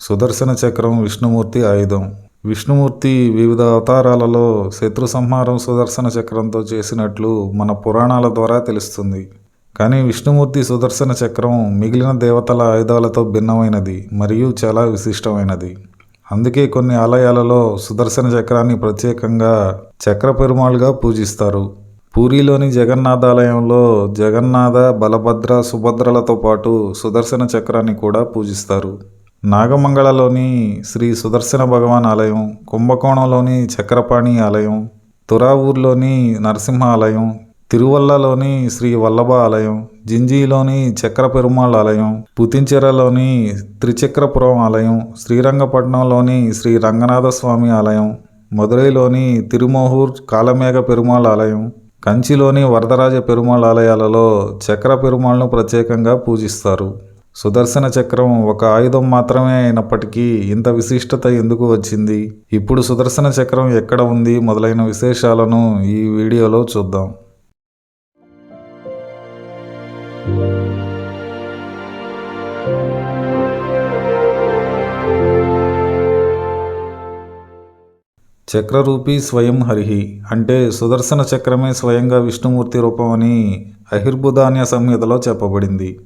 సుదర్శన చక్రం విష్ణుమూర్తి ఆయుధం. విష్ణుమూర్తి వివిధ అవతారాలలో శత్రు సంహారం సుదర్శన చక్రంతో చేసినట్లు మన పురాణాల ద్వారా తెలుస్తుంది. కానీ విష్ణుమూర్తి సుదర్శన చక్రం మిగిలిన దేవతల ఆయుధాలతో భిన్నమైనది మరియు చాలా విశిష్టమైనది. అందుకే కొన్ని ఆలయాలలో సుదర్శన చక్రాన్ని ప్రత్యేకంగా చక్ర పెరుమాళ్గా పూజిస్తారు. పూరిలోని జగన్నాథాలయంలో జగన్నాథ బలభద్ర సుభద్రలతో పాటు సుదర్శన చక్రాన్ని కూడా పూజిస్తారు. నాగమంగళలోని శ్రీ సుదర్శన భగవాన్ ఆలయం కుంభకోణంలోని చక్రపాణి ఆలయం తురావూర్లోని నరసింహ ఆలయం తిరువల్లలోని శ్రీ వల్లభ ఆలయం జింజీలోని చక్ర పెరుమాళ్ ఆలయం పుతించెరలోని త్రిచక్రపురం ఆలయం శ్రీరంగపట్నంలోని శ్రీ రంగనాథ స్వామి ఆలయం మదురైలోని తిరుమోహూర్ కాలమేఘ పెరుమాళ్ ఆలయం కంచిలోని వరదరాజ పెరుమాళ్ ఆలయాలలో చక్ర పెరుమాళ్ను ప్రత్యేకంగా పూజిస్తారు. సుదర్శన చక్రం ఒక ఆయుధం మాత్రమే అయినప్పటికీ ఇంత విశిష్టత ఎందుకు వచ్చింది? ఇప్పుడు సుదర్శన చక్రం ఎక్కడ ఉంది మొదలైన విశేషాలను ఈ వీడియోలో చూద్దాం. చక్రరూపి స్వయం హరిహి అంటే సుదర్శన చక్రమే స్వయంగా విష్ణుమూర్తి రూపమని అహిర్బుధాన్య సంహితలో చెప్పబడింది.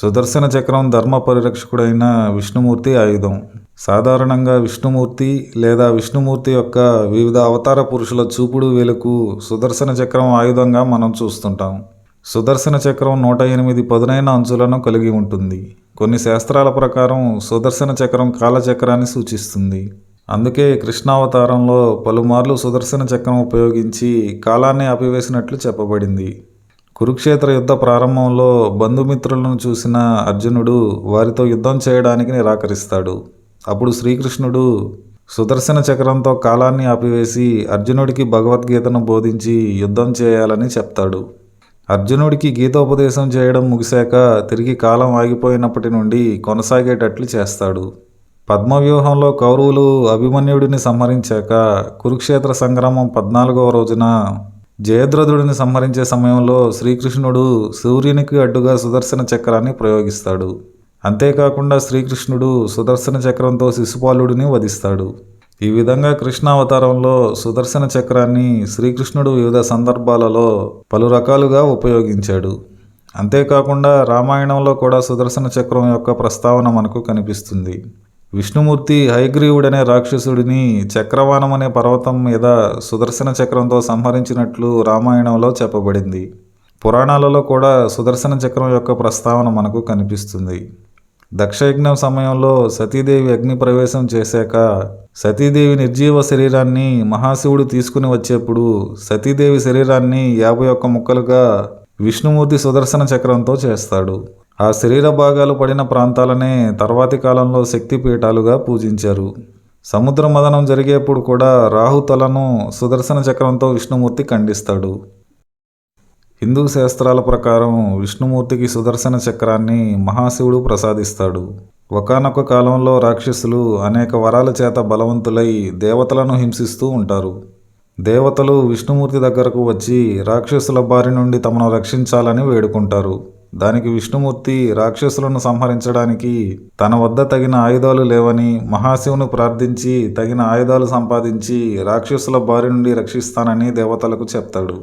సుదర్శన చక్రం ధర్మ పరిరక్షకుడైన విష్ణుమూర్తి ఆయుధం. సాధారణంగా విష్ణుమూర్తి లేదా విష్ణుమూర్తి యొక్క వివిధ అవతార పురుషుల చూపుడు వెలుకు సుదర్శన చక్రం ఆయుధంగా మనం చూస్తుంటాం. సుదర్శన చక్రం నూట ఎనిమిది పదునైన అంచులను కలిగి ఉంటుంది. కొన్ని శాస్త్రాల ప్రకారం సుదర్శన చక్రం కాలచక్రాన్ని సూచిస్తుంది. అందుకే కృష్ణావతారంలో పలుమార్లు సుదర్శన చక్రం ఉపయోగించి కాలాన్ని ఆపివేసినట్లు చెప్పబడింది. కురుక్షేత్ర యుద్ధ ప్రారంభంలో బంధుమిత్రులను చూసిన అర్జునుడు వారితో యుద్ధం చేయడానికి నిరాకరిస్తాడు. అప్పుడు శ్రీకృష్ణుడు సుదర్శన చక్రంతో కాలాన్ని ఆపివేసి అర్జునుడికి భగవద్గీతను బోధించి యుద్ధం చేయాలని చెప్తాడు. అర్జునుడికి గీతోపదేశం చేయడం ముగిశాక తిరిగి కాలం ఆగిపోయినప్పటి నుండి కొనసాగేటట్లు చేస్తాడు. పద్మవ్యూహంలో కౌరవులు అభిమన్యుడిని సంహరించాక కురుక్షేత్ర సంగ్రామం పద్నాలుగవ రోజున జయద్రథుడిని సంహరించే సమయంలో శ్రీకృష్ణుడు సూర్యునికి అడ్డుగా సుదర్శన చక్రాన్ని ప్రయోగిస్తాడు. అంతేకాకుండా శ్రీకృష్ణుడు సుదర్శన చక్రంతో శిశుపాలుడిని వధిస్తాడు. ఈ విధంగా కృష్ణావతారంలో సుదర్శన చక్రాన్ని శ్రీకృష్ణుడు వివిధ సందర్భాలలో పలు రకాలుగా ఉపయోగించాడు. అంతేకాకుండా రామాయణంలో కూడా సుదర్శన చక్రం యొక్క ప్రస్తావన మనకు కనిపిస్తుంది. విష్ణుమూర్తి హైగ్రీవుడనే రాక్షసుడిని చక్రవానం అనే పర్వతం మీద సుదర్శన చక్రంతో సంహరించినట్లు రామాయణంలో చెప్పబడింది. పురాణాలలో కూడా సుదర్శన చక్రం యొక్క ప్రస్తావన మనకు కనిపిస్తుంది. దక్షయజ్ఞం సమయంలో సతీదేవి అగ్ని ప్రవేశం చేశాక సతీదేవి నిర్జీవ శరీరాన్ని మహాశివుడు తీసుకుని వచ్చేప్పుడు సతీదేవి శరీరాన్ని యాభై ఒక్క ముక్కలుగా విష్ణుమూర్తి సుదర్శన చక్రంతో చేస్తాడు. ఆ శరీర భాగాలు పడిన ప్రాంతాలనే తర్వాతి కాలంలో శక్తిపీఠాలుగా పూజించారు. సముద్ర మదనం జరిగేప్పుడు కూడా రాహు తలను సుదర్శన చక్రంతో విష్ణుమూర్తి ఖండిస్తాడు. హిందూ శాస్త్రాల ప్రకారం విష్ణుమూర్తికి సుదర్శన చక్రాన్ని మహాశివుడు ప్రసాదిస్తాడు. ఒకనొక కాలంలో రాక్షసులు అనేక వరాల చేత బలవంతులై దేవతలను హింసిస్తూ ఉంటారు. దేవతలు విష్ణుమూర్తి దగ్గరకు వచ్చి రాక్షసుల బారి నుండి తమను రక్షించాలని వేడుకుంటారు. దానికి విష్ణుమూర్తి రాక్షసులను సంహరించడానికి తన వద్ద తగిన ఆయుధాలు లేవని మహాశివుని ప్రార్థించి తగిన ఆయుధాలు సంపాదించి రాక్షసుల బారి నుండి రక్షిస్తానని దేవతలకు చెప్తాడు.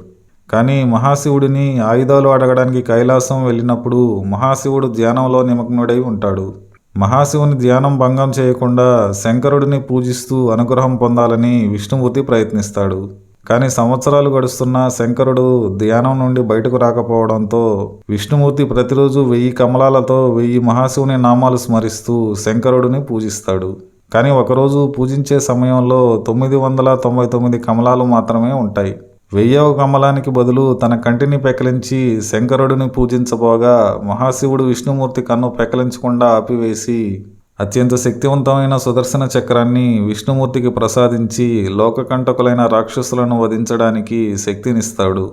కానీ మహాశివుడిని ఆయుధాలు అడగడానికి కైలాసం వెళ్ళినప్పుడు మహాశివుడు ధ్యానంలో నిమగ్నుడై ఉంటాడు. మహాశివుని ధ్యానం భంగం చేయకుండా శంకరుడిని పూజిస్తూ అనుగ్రహం పొందాలని విష్ణుమూర్తి ప్రయత్నిస్తాడు. కానీ సంవత్సరాలు గడుస్తున్న శంకరుడు ధ్యానం నుండి బయటకు రాకపోవడంతో విష్ణుమూర్తి ప్రతిరోజు వెయ్యి కమలాలతో వెయ్యి మహాశివుని నామాలు స్మరిస్తూ శంకరుడిని పూజిస్తాడు. కానీ ఒకరోజు పూజించే సమయంలో తొమ్మిది వందల తొంభై తొమ్మిది కమలాలు మాత్రమే ఉంటాయి. వెయ్యవ కమలానికి బదులు తన కంటిని పెకలించి శంకరుడిని పూజించబోగా మహాశివుడు విష్ణుమూర్తి కన్ను పెకలించకుండా ఆపివేసి అత్యంత శక్తివంతమైన సుదర్శన చక్రాన్ని విష్ణుమూర్తికి ప్రసాదించి లోకకంటకులైన రాక్షసులను వధించడానికి శక్తినిస్తాడు.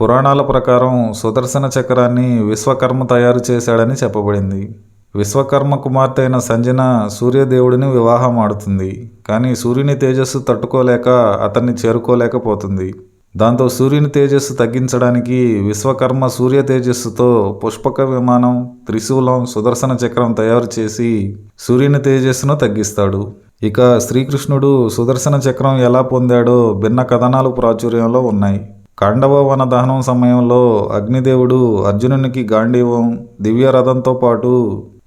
పురాణాల ప్రకారం సుదర్శన చక్రాన్ని విశ్వకర్మ తయారు చేశాడని చెప్పబడింది. విశ్వకర్మ కుమార్తె అయిన సంజన సూర్యదేవుడిని వివాహం ఆడుతుంది. కానీ సూర్యుని తేజస్సు తట్టుకోలేక అతన్ని చేరుకోలేకపోతుంది. దాంతో సూర్యుని తేజస్సు తగ్గించడానికి విశ్వకర్మ సూర్య తేజస్సుతో పుష్పక విమానం త్రిశూలం సుదర్శన చక్రం తయారు చేసి సూర్యుని తేజస్సును తగ్గిస్తాడు. ఇక శ్రీకృష్ణుడు సుదర్శన చక్రం ఎలా పొందాడో భిన్న కథనాలు ప్రాచుర్యంలో ఉన్నాయి. కాండవ వన దహనం సమయంలో అగ్నిదేవుడు అర్జునునికి గాంధీవం దివ్య రథంతో పాటు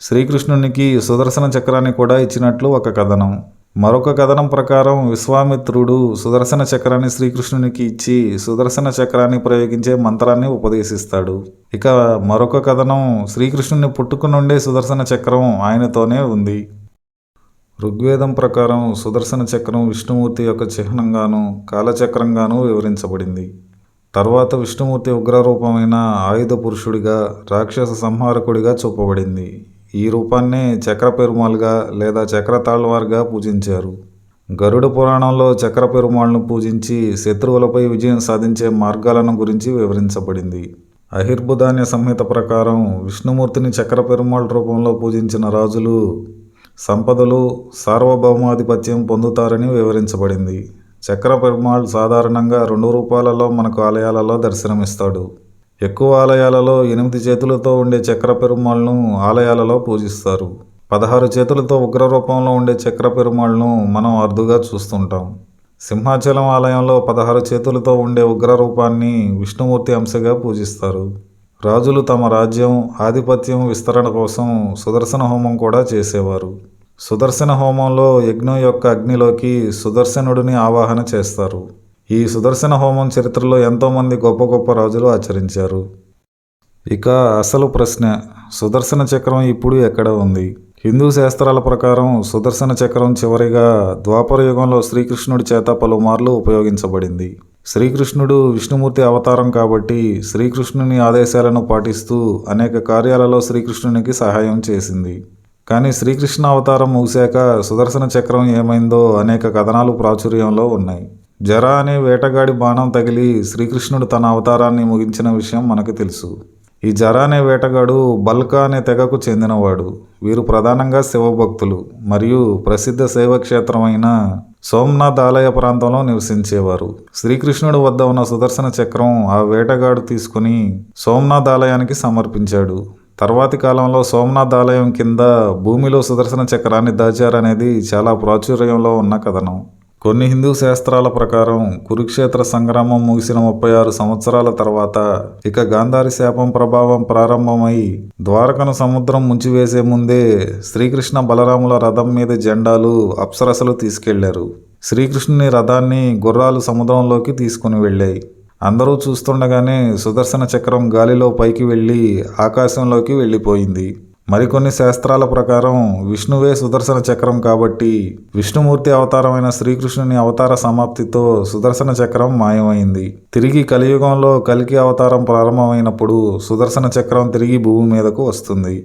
శ్రీకృష్ణునికి సుదర్శన చక్రాన్ని కూడా ఇచ్చినట్లు ఒక కథనం. మరొక కథనం ప్రకారం విశ్వామిత్రుడు సుదర్శన చక్రాన్ని శ్రీకృష్ణునికి ఇచ్చి సుదర్శన చక్రాన్ని ప్రయోగించే మంత్రాన్ని ఉపదేశిస్తాడు. ఇక మరొక కథనం శ్రీకృష్ణుని పుట్టుకునుండే సుదర్శన చక్రం ఆయనతోనే ఉంది. ఋగ్వేదం ప్రకారం సుదర్శన చక్రం విష్ణుమూర్తి యొక్క చిహ్నంగాను కాలచక్రంగాను వివరించబడింది. తర్వాత విష్ణుమూర్తి ఉగ్రరూపమైన ఆయుధ పురుషుడిగా రాక్షస సంహారకుడిగా చూపబడింది. ఈ రూపాన్నే చక్ర పెరుమాల్గా లేదా చక్ర తాళ్వార్గా పూజించారు. గరుడ పురాణంలో చక్ర పెరుమాళ్ను పూజించి శత్రువులపై విజయం సాధించే మార్గాలను గురించి వివరించబడింది. అహిర్బుధాన్య సంహిత ప్రకారం విష్ణుమూర్తిని చక్ర పెరుమాళ్ రూపంలో పూజించిన రాజులు సంపదలు సార్వభౌమాధిపత్యం పొందుతారని వివరించబడింది. చక్ర పెరుమాళ్ సాధారణంగా రెండు రూపాలలో మనకు ఆలయాలలో దర్శనమిస్తాడు. ఎక్కువ ఆలయాలలో ఎనిమిది చేతులతో ఉండే చక్ర పెరుమాళ్ను ఆలయాలలో పూజిస్తారు. పదహారు చేతులతో ఉగ్ర రూపంలో ఉండే చక్ర పెరుమాళ్ను మనం అరుదుగా చూస్తుంటాం. సింహాచలం ఆలయంలో పదహారు చేతులతో ఉండే ఉగ్ర రూపాన్ని విష్ణుమూర్తి అంశగా పూజిస్తారు. రాజులు తమ రాజ్యం ఆధిపత్యం విస్తరణ కోసం సుదర్శన హోమం కూడా చేసేవారు. సుదర్శన హోమంలో యజ్ఞం యొక్క అగ్నిలోకి సుదర్శనుడిని ఆవాహన చేస్తారు. ఈ సుదర్శన హోమం చరిత్రలో ఎంతోమంది గొప్ప గొప్ప రాజులు ఆచరించారు. ఇక అసలు ప్రశ్న సుదర్శన చక్రం ఇప్పుడు ఎక్కడ ఉంది? హిందూ శాస్త్రాల ప్రకారం సుదర్శన చక్రం చివరిగా ద్వాపర యుగంలో శ్రీకృష్ణుడి చేత పలుమార్లు ఉపయోగించబడింది. శ్రీకృష్ణుడు విష్ణుమూర్తి అవతారం కాబట్టి శ్రీకృష్ణుని ఆదేశాలను పాటిస్తూ అనేక కార్యాలలో శ్రీకృష్ణునికి సహాయం చేసింది. కానీ శ్రీకృష్ణ అవతారం ముగిశాక సుదర్శన చక్రం ఏమైందో అనేక కథనాలు ప్రాచుర్యంలో ఉన్నాయి. జర అనే వేటగాడి బాణం తగిలి శ్రీకృష్ణుడు తన అవతారాన్ని ముగించిన విషయం మనకు తెలుసు. ఈ జర అనే వేటగాడు బల్కా అనే తెగకు చెందినవాడు. వీరు ప్రధానంగా శివభక్తులు మరియు ప్రసిద్ధ శైవక్షేత్రమైన సోమనాథ్ ఆలయ ప్రాంతంలో నివసించేవారు. శ్రీకృష్ణుడు వద్ద ఉన్న సుదర్శన చక్రం ఆ వేటగాడు తీసుకుని సోమనాథ్ ఆలయానికి సమర్పించాడు. తర్వాతి కాలంలో సోమనాథ్ ఆలయం కింద భూమిలో సుదర్శన చక్రాన్ని దాచారనేది చాలా ప్రాచుర్యంలో ఉన్న కథనం. కొన్ని హిందూ శాస్త్రాల ప్రకారం కురుక్షేత్ర సంగ్రామం ముగిసిన ముప్పై ఆరు సంవత్సరాల తర్వాత ఇక గాంధారి శాపం ప్రభావం ప్రారంభమై ద్వారకను సముద్రం ముంచివేసే ముందే శ్రీకృష్ణ బలరాముల రథం మీద జెండాలు అప్సరసలు తీసుకెళ్ళారు. శ్రీకృష్ణుని రథాన్ని గుర్రాలు సముద్రంలోకి తీసుకుని వెళ్ళాయి. అందరూ చూస్తుండగానే సుదర్శన చక్రం గాలిలో పైకి వెళ్ళి ఆకాశంలోకి వెళ్ళిపోయింది. మరికొన్ని శాస్త్రాల ప్రకారం విష్ణువే సుదర్శన చక్రం కాబట్టి విష్ణుమూర్తి అవతారమైన శ్రీకృష్ణుని అవతార సమాప్తితో సుదర్శన చక్రం మాయమైంది. తిరిగి కలియుగంలో కలికి అవతారం ప్రారంభమైనప్పుడు సుదర్శన చక్రం తిరిగి భూమి మీదకు వస్తుంది.